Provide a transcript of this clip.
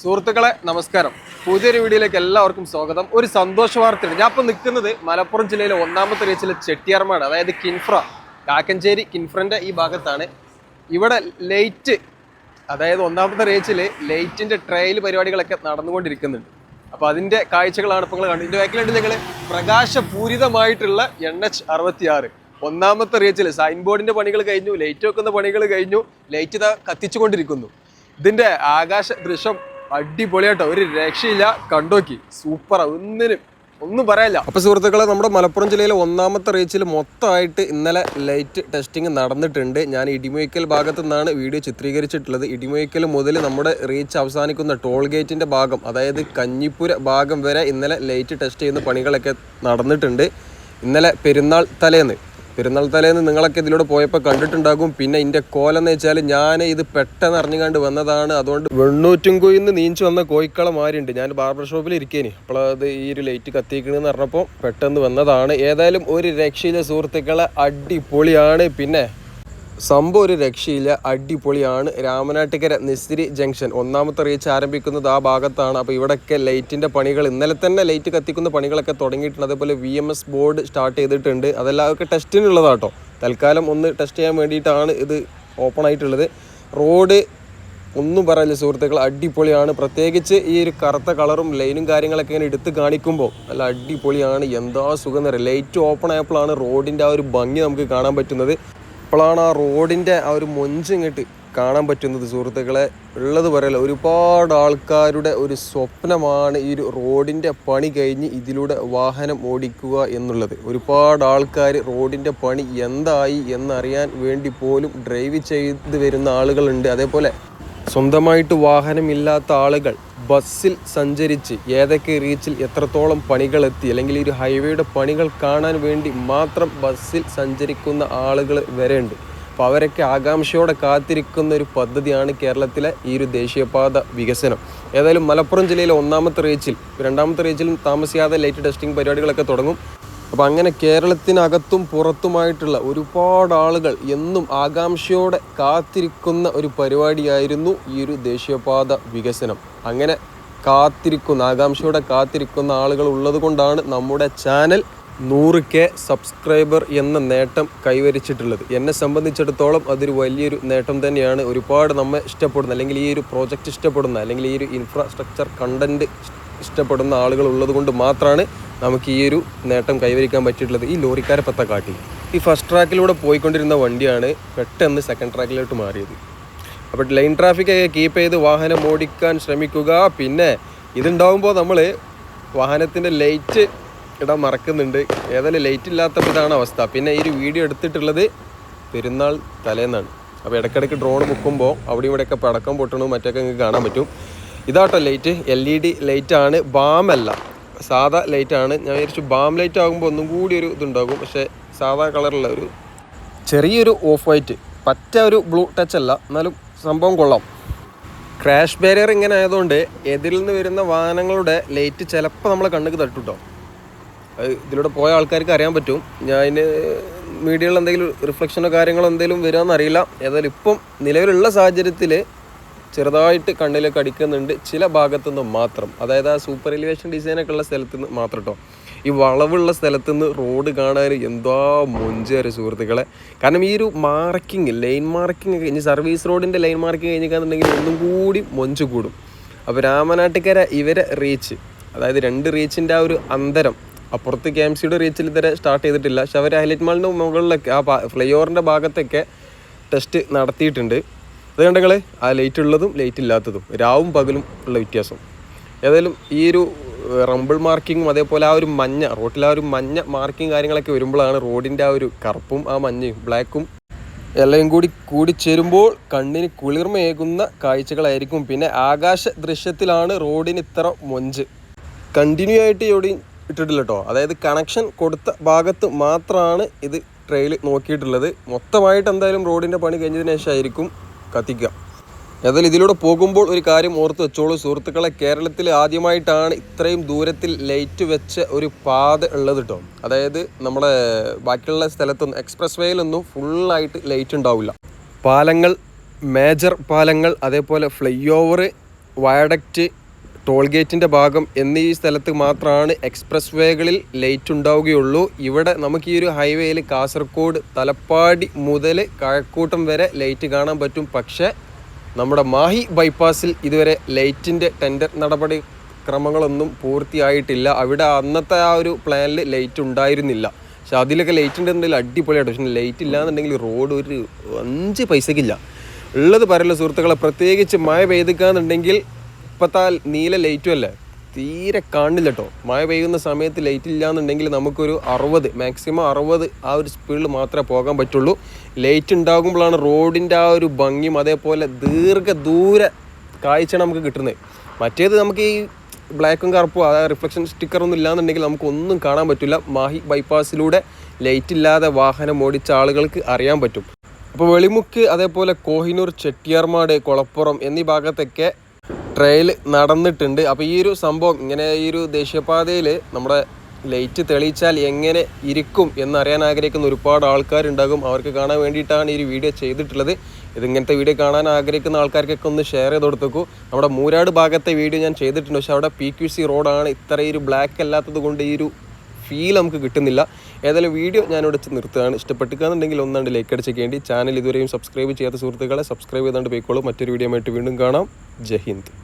സുഹൃത്തുക്കളെ നമസ്കാരം. പുതിയൊരു വീഡിയോയിലേക്ക് എല്ലാവർക്കും സ്വാഗതം. ഒരു സന്തോഷ വാർത്തയുണ്ട് ഞാൻ ഇപ്പോൾ നിൽക്കുന്നത് മലപ്പുറം ജില്ലയിലെ ഒന്നാമത്തെ റീച്ചിലെ ചെട്ടിയാർമാട് അതായത് കിൻഫ്ര കാക്കഞ്ചേരി കിൻഫ്രന്റെ ഈ ഭാഗത്താണ്. ഇവിടെ ലൈറ്റ് അതായത് ഒന്നാമത്തെ റേച്ചിൽ ലൈറ്റിന്റെ ട്രയൽ പരിപാടികളൊക്കെ നടന്നുകൊണ്ടിരിക്കുന്നുണ്ട്. അപ്പോൾ അതിന്റെ കാഴ്ചകളാണ് ഇപ്പോൾ നിങ്ങൾ കണ്ടത്. ഇതിന്റെ ബാക്കിലുണ്ട് നിങ്ങൾ പ്രകാശപൂരിതമായിട്ടുള്ള എൻ എച്ച് ഒന്നാമത്തെ റേച്ചിൽ സൈൻ ബോർഡിന്റെ പണികൾ കഴിഞ്ഞു ലൈറ്റ് വെക്കുന്ന പണികൾ കഴിഞ്ഞു ലൈറ്റ് ഇതാ കത്തിച്ചുകൊണ്ടിരിക്കുന്നു. ഇതിന്റെ ആകാശ ദൃശ്യം അടിപൊളിയാട്ടോ ഒരു രക്ഷയില്ല. കണ്ടോക്കി. സൂപ്പറാ. ഒന്നിനും ഒന്നും പറയാല്ല. അപ്പൊ സുഹൃത്തുക്കളെ നമ്മുടെ മലപ്പുറം ജില്ലയിലെ ഒന്നാമത്തെ റീച്ചിൽ മൊത്തമായിട്ട് ഇന്നലെ ലൈറ്റ് ടെസ്റ്റിംഗ് നടന്നിട്ടുണ്ട്. ഞാൻ ഇടിമുയ്ക്കൽ ഭാഗത്തു നിന്നാണ് വീഡിയോ ചിത്രീകരിച്ചിട്ടുള്ളത്. ഇടിമുയ്ക്കൽ മുതൽ നമ്മുടെ റീച്ച് അവസാനിക്കുന്ന ടോൾ ഗേറ്റിന്റെ ഭാഗം അതായത് കഞ്ഞിപ്പുര ഭാഗം വരെ ഇന്നലെ ലൈറ്റ് ടെസ്റ്റ് ചെയ്യുന്ന പണികളൊക്കെ നടന്നിട്ടുണ്ട്. ഇന്നലെ പെരുന്നാൾ തലേന്ന് പെരുന്നാൾ തലേന്ന് നിങ്ങളൊക്കെ ഇതിലൂടെ പോയപ്പോൾ കണ്ടിട്ടുണ്ടാകും. പിന്നെ ഇതിന്റെ കോലെന്ന് വെച്ചാൽ ഞാൻ ഇത് പെട്ടെന്ന് അറിഞ്ഞുകൊണ്ട് വന്നതാണ്. അതുകൊണ്ട് വെണ്ണൂറ്റുംകുയിന്ന് നീഞ്ചു വന്ന കോയിക്കള മാരിണ്ട് ഞാൻ ബാർബർ ഷോപ്പിൽ ഇരിക്കേനി. അപ്പോൾ അത് ഈ ഒരു ലൈറ്റ് കത്തിക്കണെന്ന് പറഞ്ഞപ്പോൾ പെട്ടെന്ന് വന്നതാണ്. ഏതായാലും ഒരു രക്ഷയിലെ സുഹൃത്തുക്കളെ അടിപൊളിയാണ്. പിന്നെ സംഭവം ഒരു രക്ഷയില്ല അടിപൊളിയാണ്. രാമനാട്ടുകര നിസ്തിരി ജംഗ്ഷൻ ഒന്നാമത്തെ റീച്ച് ആരംഭിക്കുന്നത് ആ ഭാഗത്താണ്. അപ്പോൾ ഇവിടെയൊക്കെ ലൈറ്റിന്റെ പണികൾ ഇന്നലെ തന്നെ ലൈറ്റ് കത്തിക്കുന്ന പണികളൊക്കെ തുടങ്ങിയിട്ടുണ്ട്. അതേപോലെ V M S board start ചെയ്തിട്ടുണ്ട്. അതെല്ലാം ഒക്കെ ടെസ്റ്റിനുള്ളതാട്ടോ. തൽക്കാലം ഒന്ന് ടെസ്റ്റ് ചെയ്യാൻ വേണ്ടിയിട്ടാണ് ഇത് ഓപ്പൺ ആയിട്ടുള്ളത്. റോഡ് ഒന്നും പറയില്ല സുഹൃത്തുക്കൾ അടിപൊളിയാണ്. പ്രത്യേകിച്ച് ഈ ഒരു കറുത്ത കളറും ലൈനും കാര്യങ്ങളൊക്കെ ഇങ്ങനെ എടുത്ത് കാണിക്കുമ്പോൾ നല്ല അടിപൊളിയാണ്. എന്താ സുഖം എന്ന് ലൈറ്റ് ഓപ്പൺ ആയപ്പോഴാണ് റോഡിന്റെ ആ ഒരു ഭംഗി നമുക്ക് കാണാൻ പറ്റുന്നത്. ഇപ്പോഴാണ് ആ റോഡിന്റെ ആ ഒരു മൊഞ്ച് ഇങ്ങോട്ട് കാണാൻ പറ്റുന്നത്. സുഹൃത്തുക്കളെ ഉള്ളത് പറയല്ല ഒരുപാട് ആൾക്കാരുടെ ഒരു സ്വപ്നമാണ് ഈ ഒരു റോഡിന്റെ പണി കഴിഞ്ഞ് ഇതിലൂടെ വാഹനം ഓടിക്കുക എന്നുള്ളത്. ഒരുപാട് ആൾക്കാർ റോഡിന്റെ പണി എന്തായി എന്നറിയാൻ വേണ്ടി പോലും ഡ്രൈവ് ചെയ്ത് വരുന്ന ആളുകളുണ്ട്. അതേപോലെ സ്വന്തമായിട്ട് വാഹനമില്ലാത്ത ആളുകൾ ബസ്സിൽ സഞ്ചരിച്ച് ഏതൊക്കെ റീച്ചിൽ എത്രത്തോളം പണികൾ എത്തി അല്ലെങ്കിൽ ഈ ഒരു ഹൈവേയുടെ പണികൾ കാണാൻ വേണ്ടി മാത്രം ബസ്സിൽ സഞ്ചരിക്കുന്ന ആളുകൾ വരെ ഉണ്ട് അപ്പോൾ അവരൊക്കെ ആകാംക്ഷയോടെ കാത്തിരിക്കുന്ന ഒരു പദ്ധതിയാണ് കേരളത്തിലെ ഈ ഒരു ദേശീയപാത വികസനം. ഏതായാലും മലപ്പുറം ജില്ലയിലെ ഒന്നാമത്തെ റീച്ചിൽ രണ്ടാമത്തെ റീച്ചിലും താമസിയാതെ ലൈറ്റ് ടെസ്റ്റിംഗ് പരിപാടികളൊക്കെ തുടങ്ങും. അപ്പം അങ്ങനെ കേരളത്തിനകത്തും പുറത്തുമായിട്ടുള്ള ഒരുപാട് ആളുകൾ എന്നും ആകാംക്ഷയോടെ കാത്തിരിക്കുന്ന ഒരു പരിപാടിയായിരുന്നു ഈ ഒരു ദേശീയപാത വികസനം. അങ്ങനെ കാത്തിരിക്കുന്ന ആകാംക്ഷയോടെ കാത്തിരിക്കുന്ന ആളുകൾ ഉള്ളത് കൊണ്ടാണ് നമ്മുടെ ചാനൽ നൂറ് കെ സബ്സ്ക്രൈബർ എന്ന നേട്ടം കൈവരിച്ചിട്ടുള്ളത്. എന്നെ സംബന്ധിച്ചിടത്തോളം അതൊരു വലിയൊരു നേട്ടം തന്നെയാണ്. ഒരുപാട് നമ്മെ ഇഷ്ടപ്പെടുന്ന അല്ലെങ്കിൽ ഈ ഒരു പ്രോജക്റ്റ് ഇഷ്ടപ്പെടുന്ന അല്ലെങ്കിൽ ഈ ഒരു ഇൻഫ്രാസ്ട്രക്ചർ കണ്ടന്റ് ഇഷ്ടപ്പെടുന്ന ആളുകൾ ഉള്ളത് കൊണ്ട് മാത്രമാണ് നമുക്ക് ഈ ഒരു നേട്ടം കൈവരിക്കാൻ പറ്റിയിട്ടുള്ളത് ഈ ലോറിക്കാരെ പത്ത കാട്ടി. ഈ ഫസ്റ്റ് ട്രാക്കിലൂടെ പോയിക്കൊണ്ടിരുന്ന വണ്ടിയാണ് പെട്ടെന്ന് സെക്കൻഡ് ട്രാക്കിലോട്ട് മാറിയത്. അപ്പോൾ ലൈൻ ട്രാഫിക് ഒക്കെ കീപ്പ് ചെയ്ത് വാഹനം ഓടിക്കാൻ ശ്രമിക്കുക. പിന്നെ ഇതുണ്ടാവുമ്പോൾ നമ്മൾ വാഹനത്തിന്റെ ലൈറ്റ് ഇടാൻ മറക്കുന്നുണ്ട്. ഏതായാലും ലൈറ്റ് ഇല്ലാത്തപ്പോൾ ഇതാണ് അവസ്ഥ. പിന്നെ ഈ ഒരു വീഡിയോ എടുത്തിട്ടുള്ളത് പെരുന്നാൾ തലേന്നാണ്. അപ്പോൾ ഇടയ്ക്കിടയ്ക്ക് ഡ്രോൺ മുക്കുമ്പോൾ അവിടെ ഇവിടെയൊക്കെ പടക്കം പൊട്ടണു മറ്റൊക്കെ നിങ്ങൾക്ക് കാണാൻ പറ്റും. ഇതാട്ടോ ലൈറ്റ് എൽ ഇ ഡി ലൈറ്റാണ് ബാമല്ല. സാധാ ലൈറ്റാണ് ഞാൻ വിചാരിച്ചു ബാം ലൈറ്റ് ആകുമ്പോൾ ഒന്നും കൂടി ഒരു ഇതുണ്ടാകും. പക്ഷേ സാധാ കളറുള്ള ഒരു ചെറിയൊരു ഓഫ് വൈറ്റ് പറ്റ ഒരു ബ്ലൂ ടച്ച് അല്ല. എന്നാലും സംഭവം കൊള്ളാം. ക്രാഷ് ബാരിയർ ഇങ്ങനെ ആയതുകൊണ്ട് എതിരിൽ നിന്ന് വരുന്ന വാഹനങ്ങളുടെ ലൈറ്റ് ചിലപ്പോൾ നമ്മളെ കണ്ണുക്ക് തട്ടുട്ടോ അത് ഇതിലൂടെ പോയ ആൾക്കാർക്ക് അറിയാൻ പറ്റും. ഞാൻ അതിന് മീഡിയയിൽ എന്തെങ്കിലും റിഫ്ലക്ഷനോ കാര്യങ്ങളോ എന്തെങ്കിലും വരുമെന്നറിയില്ല ഏതായാലും ഇപ്പം നിലവിലുള്ള സാഹചര്യത്തിൽ ചെറുതായിട്ട് കണ്ണിലേക്ക് അടിക്കുന്നുണ്ട്. ചില ഭാഗത്തു നിന്ന് മാത്രം. അതായത് ആ സൂപ്പർ എലിവേഷൻ ഡിസൈനൊക്കെ ഉള്ള സ്ഥലത്ത് നിന്ന് മാത്രം കേട്ടോ ഈ വളവുള്ള സ്ഥലത്ത് നിന്ന് റോഡ് കാണാൻ എന്താ മൊഞ്ചേറെ സുഹൃത്തുക്കളെ. കാരണം ഈ ഒരു മാർക്കിംഗ് ലൈൻ മാർക്കിംഗ് കഴിഞ്ഞ് സർവീസ് റോഡിന്റെ ലൈൻ മാർക്കിംഗ് കഴിഞ്ഞിട്ടുണ്ടെങ്കിൽ ഒന്നും കൂടി മൊഞ്ച് കൂടും. അപ്പോൾ രാമനാട്ടുകര ഇവരെ റീച്ച് അതായത് രണ്ട് റീച്ചിന്റെ ആ ഒരു അന്തരം അപ്പുറത്ത് കെ എം സിയുടെ റീച്ചിൽ ഇതുവരെ സ്റ്റാർട്ട് ചെയ്തിട്ടില്ല. പക്ഷെ അവർ ഹൈലൈറ്റ് മാളിന്റെ മുകളിലൊക്കെ ആ ഫ്ലൈ ഓവറിന്റെ ഭാഗത്തൊക്കെ ടെസ്റ്റ് നടത്തിയിട്ടുണ്ട്. അത് കണ്ടങ്ങൾ ആ ലൈറ്റ് ഉള്ളതും ലൈറ്റ് ഇല്ലാത്തതും രാവും പകലും ഉള്ള വ്യത്യാസം. ഏതായാലും ഈ ഒരു റംബിൾ മാർക്കിങ്ങും അതേപോലെ ആ ഒരു മഞ്ഞ റോട്ടിൽ ആ ഒരു മഞ്ഞ മാർക്കിങ് കാര്യങ്ങളൊക്കെ വരുമ്പോഴാണ് റോഡിന്റെ ആ ഒരു കറുപ്പും ആ മഞ്ഞയും ബ്ലാക്കും എല്ലാം കൂടി കൂടിച്ചേരുമ്പോൾ കണ്ണിന് കുളിർമയേകുന്ന കാഴ്ചകളായിരിക്കും. പിന്നെ ആകാശ ദൃശ്യത്തിലാണ് റോഡിന് ഇത്ര മൊഞ്ച്. കണ്ടിന്യൂ ആയിട്ട് എവിടെയും ഇട്ടിട്ടില്ല കേട്ടോ അതായത് കണക്ഷൻ കൊടുത്ത ഭാഗത്ത് മാത്രമാണ് ഇത് ട്രെയിൽ നോക്കിയിട്ടുള്ളത്. മൊത്തമായിട്ട് എന്തായാലും റോഡിന്റെ പണി കഴിഞ്ഞതിന് ശേഷമായിരിക്കും. കത്തിക്കുക. ഏതായാലും ഇതിലൂടെ പോകുമ്പോൾ ഒരു കാര്യം ഓർത്ത് വെച്ചോളൂ. സുഹൃത്തുക്കളെ കേരളത്തിൽ ആദ്യമായിട്ടാണ് ഇത്രയും ദൂരത്തിൽ ലൈറ്റ് വെച്ച ഒരു പാത ഉള്ളത് കേട്ടോ അതായത് നമ്മുടെ ബാക്കിയുള്ള സ്ഥലത്തൊന്നും എക്സ്പ്രസ് വേയിലൊന്നും ഫുള്ളായിട്ട് ലൈറ്റ് ഉണ്ടാവില്ല. പാലങ്ങൾ മേജർ പാലങ്ങൾ അതേപോലെ ഫ്ലൈ ഓവർ വയഡക്റ്റ് ടോൾ ഗേറ്റിന്റെ ഭാഗം എന്നീ സ്ഥലത്ത് മാത്രമാണ് എക്സ്പ്രസ് വേകളിൽ ലൈറ്റ് ഉണ്ടാവുകയുള്ളൂ. ഇവിടെ നമുക്ക് ഈ ഒരു ഹൈവേയിൽ കാസർഗോഡ് തലപ്പാടി മുതൽ കഴക്കൂട്ടം വരെ ലൈറ്റ് കാണാൻ പറ്റും. പക്ഷേ നമ്മുടെ മാഹി ബൈപ്പാസിൽ ഇതുവരെ ലൈറ്റിന്റെ ടെൻഡർ നടപടി ക്രമങ്ങളൊന്നും പൂർത്തിയായിട്ടില്ല. അവിടെ അന്നത്തെ ആ ഒരു പ്ലാനിൽ ലൈറ്റ് ഉണ്ടായിരുന്നില്ല. പക്ഷെ അതിലൊക്കെ ലൈറ്റ് ഉണ്ടെന്നുണ്ടെങ്കിൽ അടിപൊളിയായിട്ട് പക്ഷേ ലൈറ്റ് ഇല്ലാന്നുണ്ടെങ്കിൽ റോഡ് ഒരു അഞ്ച് പൈസക്കില്ല. ഉള്ളത് പറയല്ലോ സുഹൃത്തുക്കളെ പ്രത്യേകിച്ച് മഴ പെയ്തിക്കാന്നുണ്ടെങ്കിൽ ഇപ്പോഴത്തെ നീല ലൈറ്റും അല്ലേ? തീരെ കാണില്ല കേട്ടോ മഴ പെയ്യുന്ന സമയത്ത് ലൈറ്റ് ഇല്ലാന്നുണ്ടെങ്കിൽ നമുക്കൊരു അറുപത് മാക്സിമം അറുപത് ആ ഒരു സ്പീഡിൽ മാത്രമേ പോകാൻ പറ്റുള്ളൂ. ലൈറ്റ് ഉണ്ടാകുമ്പോഴാണ് റോഡിന്റെ ആ ഒരു ഭംഗിയും അതേപോലെ ദീർഘദൂര കാഴ്ച നമുക്ക് കിട്ടുന്നത്. മറ്റേത് നമുക്ക് ഈ ബ്ലാക്കും കറുപ്പും അതായത് റിഫ്ലക്ഷൻ സ്റ്റിക്കറൊന്നും ഇല്ലാന്നുണ്ടെങ്കിൽ നമുക്ക് ഒന്നും കാണാൻ പറ്റില്ല. മാഹി ബൈപ്പാസിലൂടെ ലൈറ്റ് ഇല്ലാതെ വാഹനം ഓടിച്ച ആളുകൾക്ക് അറിയാൻ പറ്റും. അപ്പോൾ വെളിമുക്ക് അതേപോലെ കോഹിനൂർ ചെട്ടിയാർമാട് കൊളപ്പുറം എന്നീ ഭാഗത്തൊക്കെ ട്രയൽ നടന്നിട്ടുണ്ട്. അപ്പോൾ ഈ ഒരു സംഭവം ഇങ്ങനെ ഈ ഒരു ദേശീയപാതയിൽ നമ്മുടെ ലൈറ്റ് തെളിയിച്ചാൽ എങ്ങനെ ഇരിക്കും എന്നറിയാൻ ആഗ്രഹിക്കുന്ന ഒരുപാട് ആൾക്കാരുണ്ടാകും. അവർക്ക് കാണാൻ വേണ്ടിയിട്ടാണ് ഈ ഒരു വീഡിയോ ചെയ്തിട്ടുള്ളത്. ഇതിങ്ങനത്തെ വീഡിയോ കാണാൻ ആഗ്രഹിക്കുന്ന ആൾക്കാർക്കൊക്കെ ഒന്ന് ഷെയർ ചെയ്ത് കൊടുത്തേക്കൂ. നമ്മുടെ മൂരാട് ഭാഗത്തെ വീഡിയോ ഞാൻ ചെയ്തിട്ടുണ്ട്. പക്ഷേ അവിടെ പി ക്യു സി റോഡാണ് ഇത്ര ഒരു ബ്ലാക്ക് അല്ലാത്തത് കൊണ്ട് ഈ ഒരു ഫീൽ നമുക്ക് കിട്ടുന്നില്ല. ഏതായാലും വീഡിയോ ഞാനിവിടെ നിർത്തുകയാണ്. ഇഷ്ടപ്പെട്ടിക്കാന്നുണ്ടെങ്കിൽ ഒന്നാണ്ട് ലൈക്ക് അടിച്ചേക്കേണ്ടി ചാനൽ ഇതുവരെയും സബ്സ്ക്രൈബ് ചെയ്യാത്ത സുഹൃത്തുക്കളെ സബ്സ്ക്രൈബ് ചെയ്താണ്ട് പോയിക്കോളൂ. മറ്റൊരു വീഡിയോ ആയിട്ട് വീണ്ടും കാണാം. ജയ് ഹിന്ദ്.